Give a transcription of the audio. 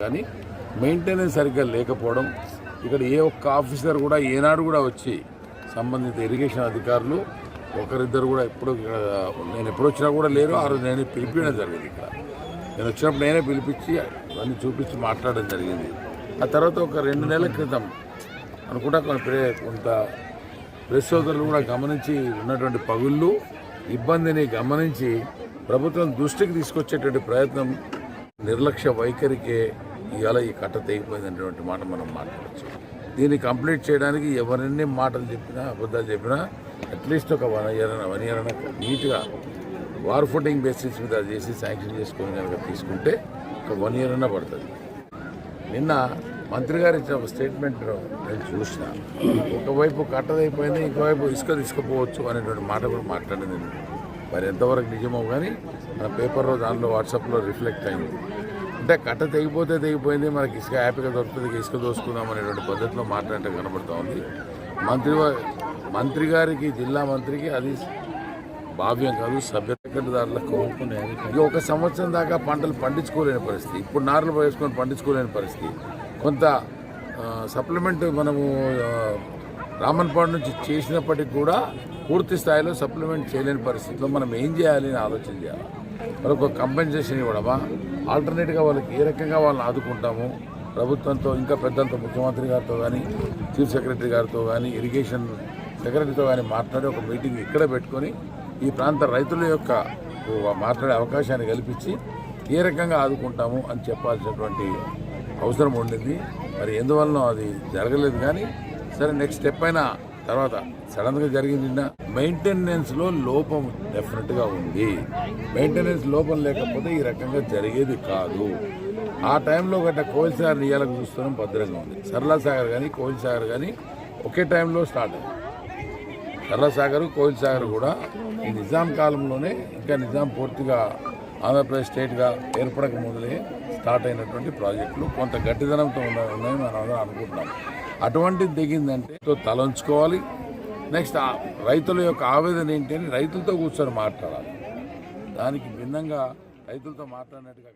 కానీ మెయింటెనెన్స్ సరిగ్గా లేకపోవడం ఇక్కడ ఏ ఒక్క ఆఫీసర్ కూడా ఏనాడు కూడా వచ్చి సంబంధిత ఇరిగేషన్ అధికారులు ఒకరిద్దరు కూడా ఎప్పుడు నేను ఎప్పుడు వచ్చినా కూడా లేరు. ఆ రోజు నేనే పిలిపించడం జరిగింది ఇక్కడ. నేను వచ్చినప్పుడు నేనే పిలిపించి అన్నీ చూపించి మాట్లాడడం జరిగింది. ఆ తర్వాత ఒక రెండు నెలల క్రితం అనుకుంటా కొంత ప్రెస్ సోదరులు కూడా గమనించి ఉన్నటువంటి పగుళ్ళు ఇబ్బందిని గమనించి ప్రభుత్వం దృష్టికి తీసుకొచ్చేటువంటి ప్రయత్నం నిర్లక్ష్య వైఖరికే ఇవాళ ఈ కట్ట తెగిపోయిందనేటువంటి మాట మనం మాట్లాడచ్చు. దీన్ని కంప్లీట్ చేయడానికి ఎవరెన్ని మాటలు చెప్పినా అబద్ధాలు చెప్పినా అట్లీస్ట్ ఒక వన్ ఇయర్ వన్ ఇయర్ నీట్గా వార్ ఫుటింగ్ బేసిస్ మీద చేసి శాంక్షన్ చేసుకొని కనుక తీసుకుంటే ఒక వన్ ఇయర్ అన్నా పడుతుంది. నిన్న మంత్రి గారు ఇచ్చిన ఒక స్టేట్మెంట్ నేను చూసిన ఒకవైపు కట్టదైపోయింది ఇంకోవైపు ఇసుక తీసుకుపోవచ్చు అనేటువంటి మాట కూడా మాట్లాడింది నేను. మరి ఎంతవరకు నిజమో కానీ మన పేపర్లో దానిలో వాట్సాప్లో రిఫ్లెక్ట్ అయింది. అంటే కట్ట తెగిపోతే తెగిపోయింది మనకి ఇసుక హ్యాపీగా దొరుకుతుంది ఇసుక దోసుకుందాం అనేటువంటి పద్ధతిలో మాట్లాడటం కనబడుతూ ఉంది. మంత్రి మంత్రి గారికి జిల్లా మంత్రికి అది భావ్యం కాదు సభ్యదారులకు ఇక ఒక సంవత్సరం దాకా పంటలు పండించుకోలేని పరిస్థితి. ఇప్పుడు నార్లు వేసుకొని పండించుకోలేని పరిస్థితి. కొంత సప్లిమెంట్ మనము రామన్పాడు నుంచి చేసినప్పటికి కూడా పూర్తి స్థాయిలో సప్లిమెంట్ చేయలేని పరిస్థితిలో మనం ఏం చేయాలి అని ఆలోచన చేయాలి. మరొక కంపెన్సేషన్ ఇవ్వడమా? ఆల్టర్నేట్గా వాళ్ళకి ఏ రకంగా వాళ్ళని ఆదుకుంటాము ప్రభుత్వంతో ఇంకా పెద్దంతో ముఖ్యమంత్రి గారితో కానీ చీఫ్ సెక్రటరీ గారితో కానీ ఇరిగేషన్ సెక్రటరీతో కానీ మాట్లాడి ఒక మీటింగ్ ఇక్కడ పెట్టుకొని ఈ ప్రాంత రైతుల యొక్క మాట్లాడే అవకాశాన్ని కల్పించి ఏ రకంగా ఆదుకుంటాము అని చెప్పాల్సినటువంటి అవసరం ఉండింది. మరి ఎందువలన అది జరగలేదు కానీ సరే నెక్స్ట్ స్టెప్ అయినా తర్వాత సడన్గా జరిగింది మెయింటెనెన్స్లో లోపం డెఫినెట్గా ఉంది. మెయింటెనెన్స్ లోపం లేకపోతే ఈ రకంగా జరిగేది కాదు. ఆ టైంలో గట్ట కోయిల్ సాగర్ నియాలకు చూస్తున్నాం భద్రంగా ఉంది. సరళ సాగర్ కానీ కోయిల్ సాగర్ కానీ ఒకే టైంలో స్టార్ట్ అయింది. సరళ సాగర్ కోయిల్ సాగర్ కూడా ఈ నిజాం కాలంలోనే ఇంకా నిజాం పూర్తిగా ఆంధ్రప్రదేశ్ స్టేట్గా ఏర్పడక ముందులే స్టార్ట్ అయినటువంటి ప్రాజెక్టులు కొంత గట్టిదనంతో ఉన్నాయని మనం అందరం అనుకుంటున్నాం. అటువంటిది దిగిందంటే తలంచుకోవాలి. నెక్స్ట్ రైతుల యొక్క ఆవేదన ఏంటి అని రైతులతో కూర్చొని మాట్లాడాలి. దానికి భిన్నంగా రైతులతో మాట్లాడినట్టుగా